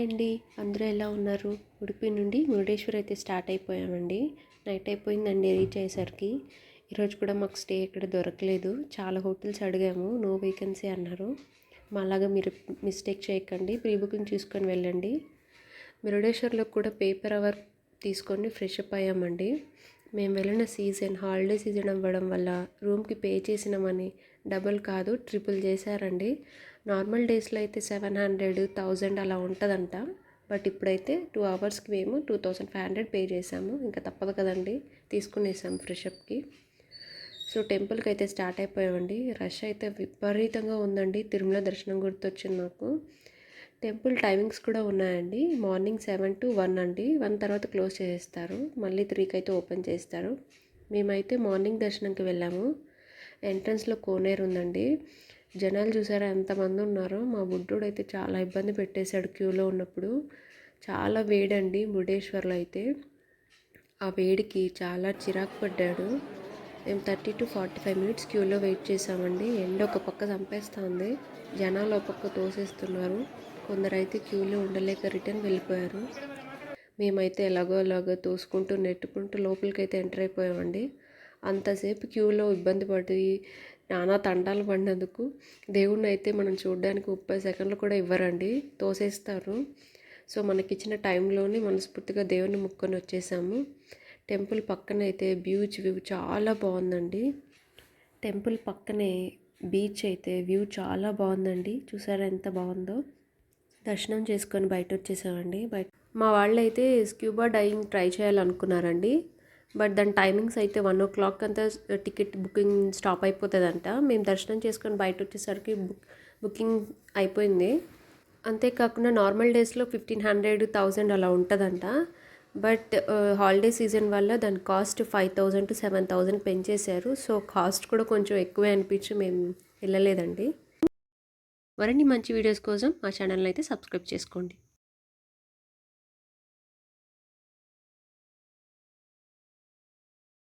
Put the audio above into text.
అండి. అందరూ ఎలా ఉన్నారు? ఉడిపి నుండి మురుడేశ్వర్ అయితే స్టార్ట్ అయిపోయామండి. నైట్ అయిపోయిందండి రీచ్ అయ్యేసరికి. ఈరోజు కూడా మాకు స్టే ఇక్కడ దొరకలేదు. చాలా హోటల్స్ అడిగాము. నో వేకెన్సీ అన్నారు. అలాగా మీరు మిస్టేక్ చేయకండి. ప్రీ బుకింగ్ చూసుకొని వెళ్ళండి. మురుడేశ్వర్లో కూడా పేపర్ అవర్ తీసుకొని ఫ్రెష్ అప్ అయ్యామండి. మేము వెళ్ళిన సీజన్ హాలిడే సీజన్ అవ్వడం వల్ల రూమ్కి పే చేసిన మనీ డబుల్ కాదు ట్రిపుల్ చేశారండి. నార్మల్ డేస్లో అయితే సెవెన్ హండ్రెడ్ థౌజండ్ అలా ఉంటుందంట. బట్ ఇప్పుడైతే టూ అవర్స్కి మేము two thousand five hundred pay చేసాము ఇంకా తప్పదు కదండి తీసుకునేసాము ఫ్రెషప్కి సో టెంపుల్కి అయితే స్టార్ట్ అయిపోయామండి. రష్ అయితే విపరీతంగా ఉందండి. తిరుమల దర్శనం గుర్తొచ్చింది నాకు. టెంపుల్ టైమింగ్స్ కూడా ఉన్నాయండి. మార్నింగ్ సెవెన్ టు వన్ అండి. వన్ తర్వాత క్లోజ్ చేసేస్తారు. మళ్ళీ త్రీకి అయితే ఓపెన్ చేస్తారు. మేమైతే మార్నింగ్ దర్శనంకి వెళ్ళాము. ఎంట్రన్స్లో కోనేరు ఉందండి. జనాలు చూసారా ఎంతమంది ఉన్నారో? మా బుడ్డోడు అయితే చాలా ఇబ్బంది పెట్టేశాడు క్యూలో ఉన్నప్పుడు. చాలా వేడండి మురుడేశ్వర్లో అయితే. ఆ వేడికి చాలా చిరాకు పడ్డాడు. మేము thirty to forty five minutes క్యూలో వెయిట్ చేసామండి ఎండ ఒక పక్క చంపేస్తుంది. జనాలు ఒక పక్క తోసేస్తున్నారు. కొందరైతే క్యూలో ఉండలేక రిటర్న్ వెళ్ళిపోయారు. మేమైతే ఎలాగో అలాగో తోసుకుంటూ నెట్టుకుంటూ లోపలికి అయితే ఎంటర్ అయిపోయామండి. అంతసేపు క్యూలో ఇబ్బంది పడి నానా తండాలు పడినందుకు దేవుణ్ణి అయితే మనం చూడడానికి ముప్పై సెకండ్లు కూడా ఇవ్వరండి. తోసేస్తారు. సో మనకిచ్చిన టైంలోనే మనస్ఫూర్తిగా దేవుని ముక్కొని వచ్చేసాము. టెంపుల్ పక్కన అయితే బీచ్ వ్యూ చాలా బాగుందండి. టెంపుల్ పక్కనే బీచ్ అయితే వ్యూ చాలా బాగుందండి. చూసారా ఎంత బాగుందో? దర్శనం చేసుకొని బయట వచ్చేసామండి బయట మా వాళ్ళు అయితే స్క్యూబా డైవింగ్ ట్రై చేయాలనుకున్నారండి. బట్ దాని టైమింగ్స్ అయితే వన్ ఓ క్లాక్ అంతా టికెట్ బుకింగ్ స్టాప్ అయిపోతుందంట. మేము దర్శనం చేసుకొని బయట వచ్చేసరికి బుక్ బుకింగ్ అయిపోయింది. అంతేకాకుండా నార్మల్ డేస్లో ఫిఫ్టీన్ హండ్రెడ్ థౌజండ్ అలా ఉంటుందంట. బట్ హాలిడే సీజన్ వల్ల దాని cost five thousand to seven thousand పెంచేశారు. So cost కూడా కొంచెం ఎక్కువే అనిపించి మేము వెళ్ళలేదండి. మరిన్ని మంచి వీడియోస్ కోసం మా ఛానల్ని అయితే సబ్స్క్రైబ్ చేసుకోండి.